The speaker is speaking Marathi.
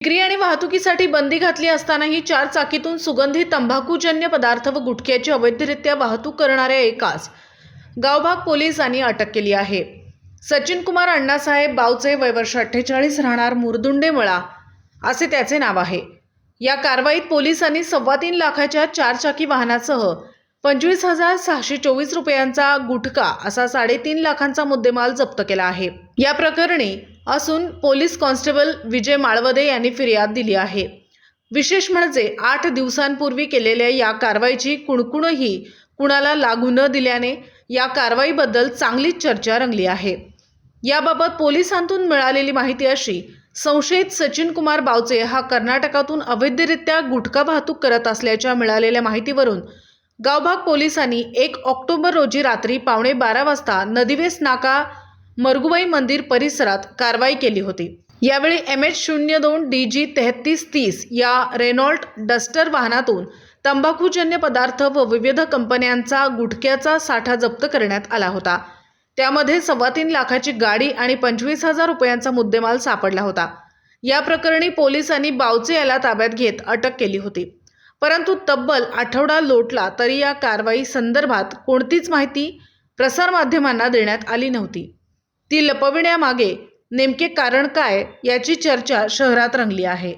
विक्री आणि वाहतुकीसाठी बंदी घातली असतानाही चार चाकीतून सुगंधी तंबाखूजन्य पदार्थ व गुटख्याची अवैधरित्या वाहतूक करणाऱ्या एकास गावभाग पोलिसांनी अटक केली आहे. सचिन कुमार अण्णासाहेब बावचे वय वर्ष अठ्ठेचाळीस राहणार मुरदुंडे मळा असे त्याचे नाव आहे. या कारवाईत पोलिसांनी सव्वा तीन लाखाच्या चारचाकी वाहनासह पंचवीस हजार सहाशे चोवीस रुपयांचा गुटखा असा साडेतीन लाखांचा मुद्देमाल जप्त केला आहे. या प्रकरणी असून पोलीस कॉन्स्टेबल विजय माळवदे यांनी फिर्याद दिली आहे. विशेष म्हणजे आठ दिवसांपूर्वी केलेल्या या कारवाईची कुणकुणही कुणाला लागू न दिल्याने या कारवाईबद्दल चांगलीच चर्चा रंगली आहे. याबाबत पोलिसांतून मिळालेली माहिती अशी संशयित सचिन कुमार बावचे हा कर्नाटकातून अवैधरित्या गुटखा वाहतूक करत असल्याच्या मिळालेल्या माहितीवरून गावभाग पोलिसांनी एक ऑक्टोबर रोजी रात्री पावणे बारा वाजता नदिवेस नाका मरगुबाई मंदिर परिसरात कारवाई केली होती. यावेळी एम एच शून्य दोन डी जी तेहतीस तीस या रेनॉल्ट डस्टर वाहनातून तंबाखूजन्य पदार्थ व विविध कंपन्यांचा गुटख्याचा साठा जप्त करण्यात आला होता. त्यामध्ये सव्वा तीन लाखाची गाडी आणि पंचवीस हजार रुपयांचा मुद्देमाल सापडला होता. या प्रकरणी पोलिसांनी बावचे याला ताब्यात घेत अटक केली होती. परंतु तब्बल आठवडा लोटला तरी या कारवाई संदर्भात कोणतीच माहिती प्रसारमाध्यमांना देण्यात आली नव्हती. ती लपविण्यामागे नेमके कारण काय याची चर्चा शहरात रंगली आहे.